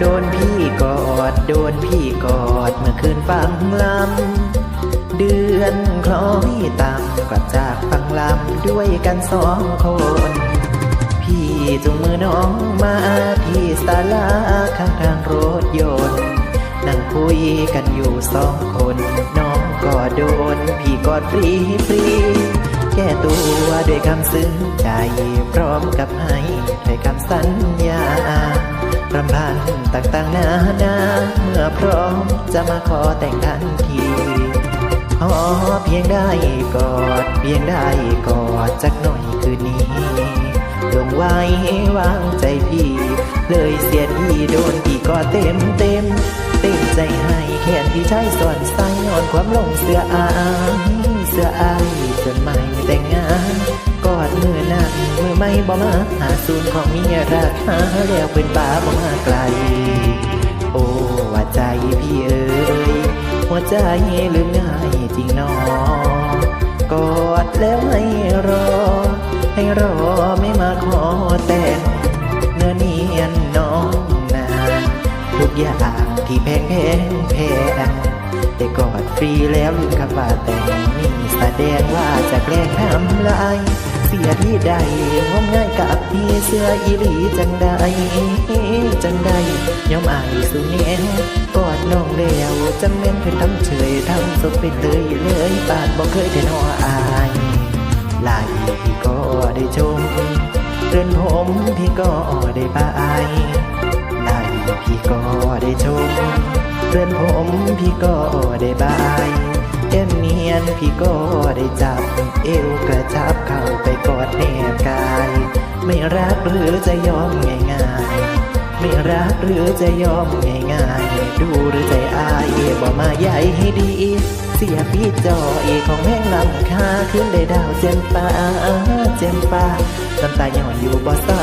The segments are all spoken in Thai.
โดนพี่กอด โดนพี่กอด เมื่อคืนฟังลำ เดือนคล้อยต่ำกลับจากฟังลำด้วยกันสองคน พี่จูงมือน้องมาที่ศาลาข้างทางรถยนต์ นั่งคุยกันอยู่สองคน น้องกอดโดน พี่กอดฟรีฟรีแก้ตัวด้วยคำซึ้งใจ พร้อมกับให้ด้วยคำสัญญา รำพันต่างๆนานาเมื่อพร้อมจะมาขอแต่งทันทีขอเพียงได้กอด เพียงได้กอดจักหน่อยคืนนี้ลงไว้วางใจพี่ เลยเสียที่โดนพี่ก็เต็มเต็มเต็มใจให้แค่ที่ใช้ส่วนใส่นอนความลงเสื้ออายเสื้ออายจนไม่แไม่บ่มาหาศูนย์ของเมียราคาแล้วเป็นป่าบ่มาไกล โอ้ว่าใจพี่เอ๋ยหัวใจลืมง่ายจริงนอกอดแล้วให้รอ ให้รอไม่มาขอแต่งเนื้อเนียนน้องนาทุกอย่างที่แพงแพงแพง แต่กอดฟรีแล้วลืมคำว่าแต่งนี่แสดงว่าจะแกล้งทำลายเสียที่ใดงมง่ายกับพี่เสื้ออีหลีจังใดจังใดยอมอายสุเนียกอดน้องแล้วจำเม่นเป็นทำเฉยทำสดไปเลยเลยปานบอกเคยได้นออายไหลพี่ก็ได้ชมเรือนผมพี่ก็ได้บายไหลพี่ก็ เรือนผมพี่ก็ได้บาย เอ็นเนียนพี่ก็ได้จับ เอวกระชับเข้าไปกอดแนบกาย ไม่รักหรือจะยอมง่ายๆ ไม่รักหรือจะยอมง่ายๆดูหรือใจอายบ่มาใหญ่ให้ดี เสียพี่จอยของแม่งลำคาขึ้นได้ดาวเจมฟ้าเจมฟ้าน้ำตาหย่อนอยู่บ่เศร้า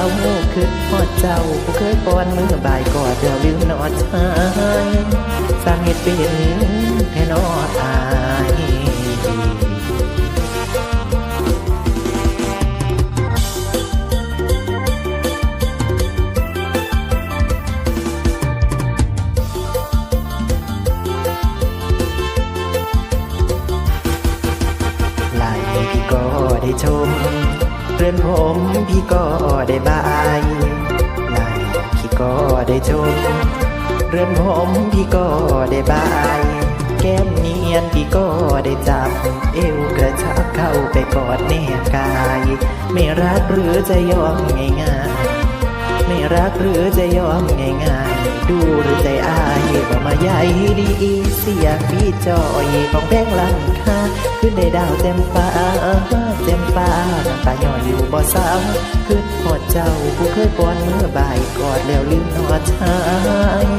ขึ้นพอดเจ้าผู้เคยป้อนมือบายกอดเดี๋ยวลืมนอดชายสร้างเหตุเป็นแค่นอดอาย ชมเรือนผมพี่ก็ได้บายไหลพี่ก็ได้ชม เรือนผมพี่ก็ได้บาย แก้มเนียนพี่ก็ได้จับ เอวกระชับเข้าไปกอดแนบกาย ไม่รักหรือจะยอมง่ายๆ ไม่รักหรือจะยอมง่ายๆ ดูหรือใจอายบ่มาใหญ่ดีเสียงพี่จอยของแพงลังคาขึ้นได้ดาวเต็มฟ้าเต็มฟ้าน้ำตาย่อยอยู่บ่เศร้าขึ้นพอดเจ้าผู้เคยปอนมือบ่ายกอดแล้วลืมนอดชายสร้างเหตุเป็นแค่นออาย